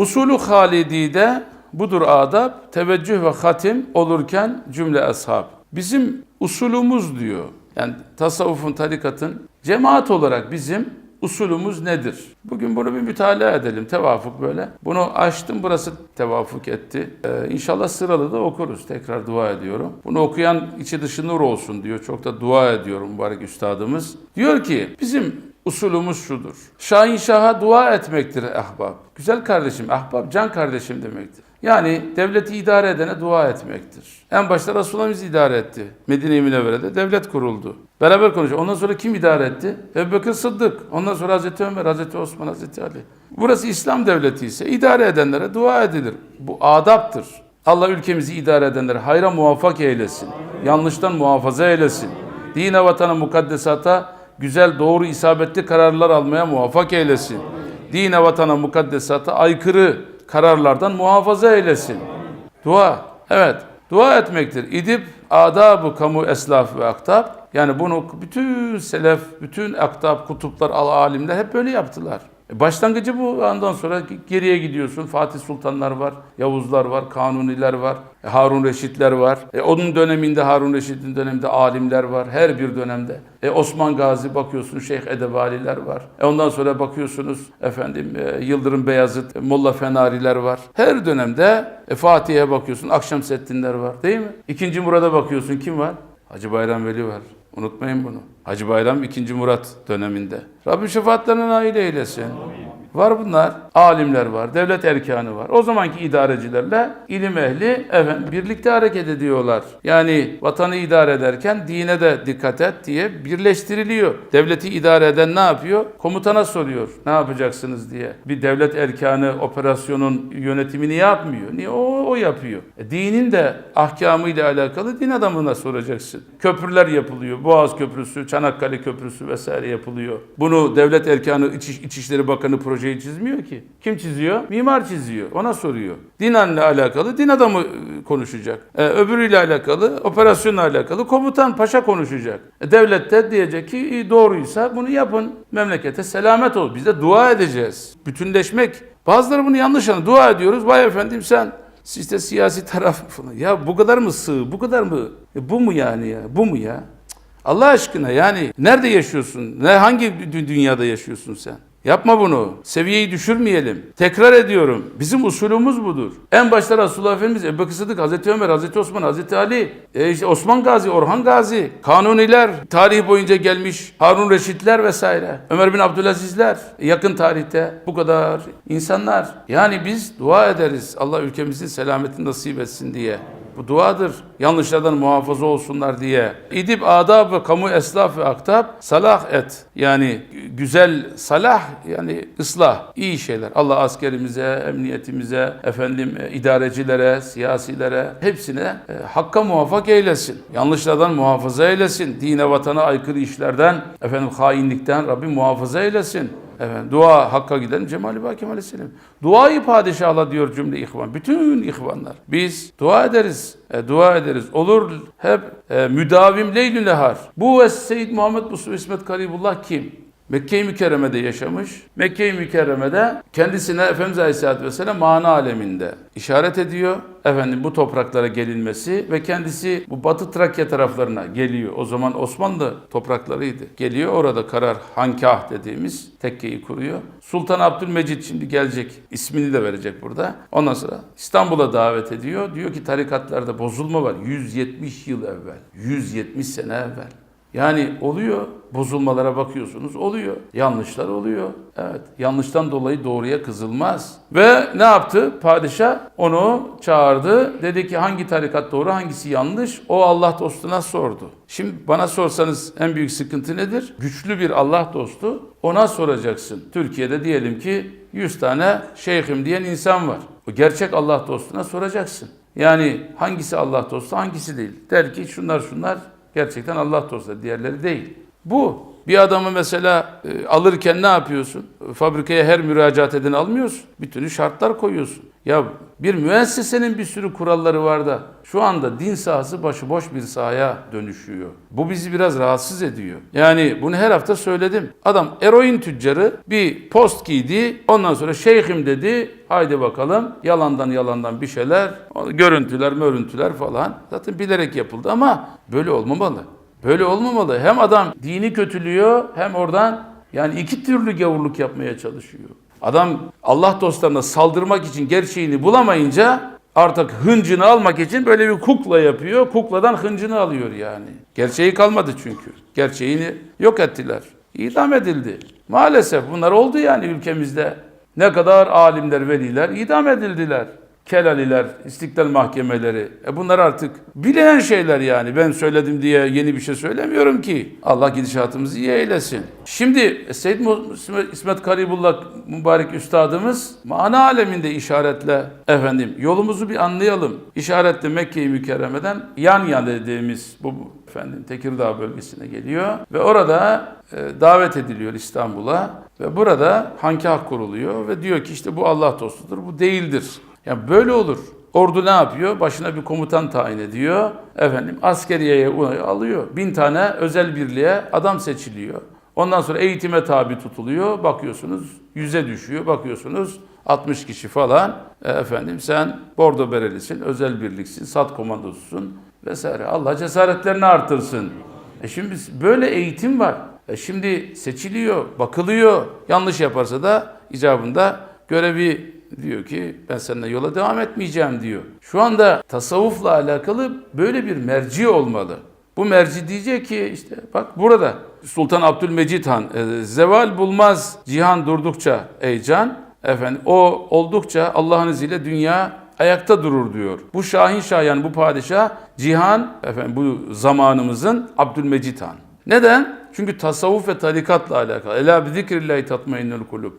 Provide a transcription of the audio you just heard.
Usulü halidide budur adab, teveccüh ve hatim olurken cümle ashab. Bizim usulümüz diyor. Yani tasavvufun, tarikatın cemaat olarak bizim usulümüz nedir? Bugün bunu bir mütalaa edelim. Tevafuk böyle. Bunu açtım burası tevafuk etti. Ee, inşallah sıralı da okuruz. Tekrar dua ediyorum. Bunu okuyan içi dışı nur olsun diyor. Çok da dua ediyorum mübarek üstadımız. Diyor ki bizim usulümüz şudur. Şahin Şah'a dua etmektir ahbab. Güzel kardeşim, ahbab can kardeşim demektir. Yani devleti idare edene dua etmektir. En başta Resulullah'ımız idare etti. Medine-i Münevvere'de devlet kuruldu. Beraber konuşuyor. Ondan sonra kim idare etti? Ebu Bekir Sıddık. Ondan sonra Hazreti Ömer, Hazreti Osman, Hazreti Ali. Burası İslam devleti ise idare edenlere dua edilir. Bu adaptır. Allah ülkemizi idare edenleri hayra muvaffak eylesin. Yanlıştan muhafaza eylesin. Dine, vatana, mukaddesata güzel, doğru, isabetli kararlar almaya muvaffak eylesin. Dine, vatana, mukaddesata aykırı kararlardan muhafaza eylesin. Dua. Evet. Dua etmektir. İdip adab-ı kamu eslaf ve aktab. Yani bunu bütün selef, bütün aktab, kutuplar, al alimler hep böyle yaptılar. Başlangıcı bu. Ondan sonra geriye gidiyorsun. Fatih Sultanlar var, Yavuzlar var, Kanuniler var, Harun Reşitler var. E onun döneminde Harun Reşit'in döneminde alimler var. Her bir dönemde. E Osman Gazi bakıyorsun Şeyh Edebaliler var. E ondan sonra bakıyorsunuz efendim e, Yıldırım Beyazıt, e, Molla Fenariler var. Her dönemde e, Fatih'e bakıyorsun Akşemseddinler var değil mi? İkinci Murad'a bakıyorsun kim var? Hacı Bayram Veli var. Unutmayın bunu. Hacı Bayram 2. Murat döneminde. Rabbim şefaatlerine nail eylesin. Var bunlar. Alimler var, devlet erkanı var. O zamanki idarecilerle ilim ehli efendim, birlikte hareket ediyorlar. Yani vatanı idare ederken dine de dikkat et diye birleştiriliyor. Devleti idare eden ne yapıyor? Komutana soruyor. Ne yapacaksınız diye. Bir devlet erkanı operasyonun yönetimini yapmıyor. Niye? O, o yapıyor. E, dinin de ahkamıyla alakalı din adamına soracaksın. Köprüler yapılıyor. Boğaz Köprüsü, Çanakkale Köprüsü vesaire yapılıyor. Bunu devlet erkanı İç, İçişleri Bakanı projeyi çizmiyor ki. Kim çiziyor? Mimar çiziyor. Ona soruyor. Dinanla alakalı din adamı e, konuşacak. E, öbürüyle alakalı, operasyonla alakalı komutan, paşa konuşacak. E, devlet de diyecek ki "İyi, doğruysa bunu yapın. Memlekete selamet ol. Biz de dua edeceğiz. Bütünleşmek. Bazıları bunu yanlış anlıyor. Dua ediyoruz. Vay efendim sen işte siyasi taraf falan. Ya bu kadar mı sığ? Bu kadar mı? E, bu mu yani ya? Bu mu ya? Allah aşkına yani nerede yaşıyorsun? Ne hangi dü- dünyada yaşıyorsun sen? Yapma bunu. Seviyeyi düşürmeyelim. Tekrar ediyorum. Bizim usulümüz budur. En başta Resulullah Efendimiz, Ebu Bekir Hazreti Ömer, Hazreti Osman, Hazreti Ali, e işte Osman Gazi, Orhan Gazi, Kanuniler, tarih boyunca gelmiş Harun Reşitler vesaire, Ömer bin Abdülazizler, yakın tarihte bu kadar insanlar. Yani biz dua ederiz Allah ülkemizin selametini nasip etsin diye. Bu duadır. Yanlışlardan muhafaza olsunlar diye. İdip adab kamu eslaf ve aktab salah et. Yani güzel salah yani ıslah iyi şeyler. Allah askerimize, emniyetimize, efendim e, idarecilere, siyasilere hepsine e, hakka muvaffak eylesin. Yanlışlardan muhafaza eylesin. Dine vatana aykırı işlerden, efendim hainlikten Rabbim muhafaza eylesin. Efendim, dua hakka gidelim Cemali Baki Aleyhisselam. Duayı padişahla diyor cümle ihvan. Bütün ihvanlar. Biz dua ederiz. e, dua ederiz. Olur hep e, müdavim leylü nehar. Bu ve Seyyid Muhammed Mustafa İsmet Karibullah kim? Mekke-i Mükerreme'de yaşamış. Mekke-i Mükerreme'de kendisine Efendimiz Aleyhisselatü Vesselam mana aleminde işaret ediyor. Efendim bu topraklara gelinmesi ve kendisi bu Batı Trakya taraflarına geliyor. O zaman Osmanlı topraklarıydı. Geliyor orada karar Hankah dediğimiz tekkeyi kuruyor. Sultan Abdülmecid şimdi gelecek. ismini de verecek burada. Ondan sonra İstanbul'a davet ediyor. Diyor ki tarikatlarda bozulma var. 170 yıl evvel. 170 sene evvel. Yani oluyor. Bozulmalara bakıyorsunuz. Oluyor. Yanlışlar oluyor. Evet. Yanlıştan dolayı doğruya kızılmaz. Ve ne yaptı? Padişah onu çağırdı. Dedi ki hangi tarikat doğru hangisi yanlış? O Allah dostuna sordu. Şimdi bana sorsanız en büyük sıkıntı nedir? Güçlü bir Allah dostu ona soracaksın. Türkiye'de diyelim ki 100 tane şeyhim diyen insan var. O gerçek Allah dostuna soracaksın. Yani hangisi Allah dostu hangisi değil. Der ki şunlar şunlar gerçekten Allah dostu diğerleri değil. Bu Bir adamı mesela e, alırken ne yapıyorsun? Fabrikaya her müracaat edeni almıyorsun. Bir türlü şartlar koyuyorsun. Ya bir müessesenin bir sürü kuralları var da şu anda din sahası başıboş bir sahaya dönüşüyor. Bu bizi biraz rahatsız ediyor. Yani bunu her hafta söyledim. Adam eroin tüccarı bir post giydi. Ondan sonra şeyhim dedi. Haydi bakalım yalandan yalandan bir şeyler. Görüntüler mörüntüler falan. Zaten bilerek yapıldı ama böyle olmamalı. Böyle olmamalı. Hem adam dini kötülüyor hem oradan yani iki türlü gavurluk yapmaya çalışıyor. Adam Allah dostlarına saldırmak için gerçeğini bulamayınca artık hıncını almak için böyle bir kukla yapıyor. Kukladan hıncını alıyor yani. Gerçeği kalmadı çünkü. Gerçeğini yok ettiler. İdam edildi. Maalesef bunlar oldu yani ülkemizde. Ne kadar alimler, veliler idam edildiler. Kelaliler, istiklal mahkemeleri. E bunlar artık bilinen şeyler yani. Ben söyledim diye yeni bir şey söylemiyorum ki. Allah gidişatımızı iyi eylesin. Şimdi Seyyid Mu- İsmet Karibullah mübarek üstadımız mana aleminde işaretle efendim yolumuzu bir anlayalım. İşaretle Mekke-i Mükerreme'den yan yana dediğimiz bu efendim Tekirdağ bölgesine geliyor ve orada e, davet ediliyor İstanbul'a ve burada hankah kuruluyor ve diyor ki işte bu Allah dostudur, bu değildir. Ya böyle olur. Ordu ne yapıyor? Başına bir komutan tayin ediyor. Efendim askeriyeye alıyor. Bin tane özel birliğe adam seçiliyor. Ondan sonra eğitime tabi tutuluyor. Bakıyorsunuz yüze düşüyor. Bakıyorsunuz 60 kişi falan. E, efendim sen bordo berelisin, özel birliksin, sat komandosusun vesaire. Allah cesaretlerini artırsın. E şimdi böyle eğitim var. E şimdi seçiliyor, bakılıyor. Yanlış yaparsa da icabında görevi diyor ki ben seninle yola devam etmeyeceğim diyor. Şu anda tasavvufla alakalı böyle bir merci olmalı. Bu merci diyecek ki işte bak burada Sultan Abdülmecid Han e, zeval bulmaz cihan durdukça ey can efendim o oldukça Allah'ın izniyle dünya ayakta durur diyor. Bu Şahin Şah yani bu padişah cihan efendim bu zamanımızın Abdülmecid Han. Neden? Çünkü tasavvuf ve tarikatla alakalı. Ela bi zikrillahi tatmainnul kulub.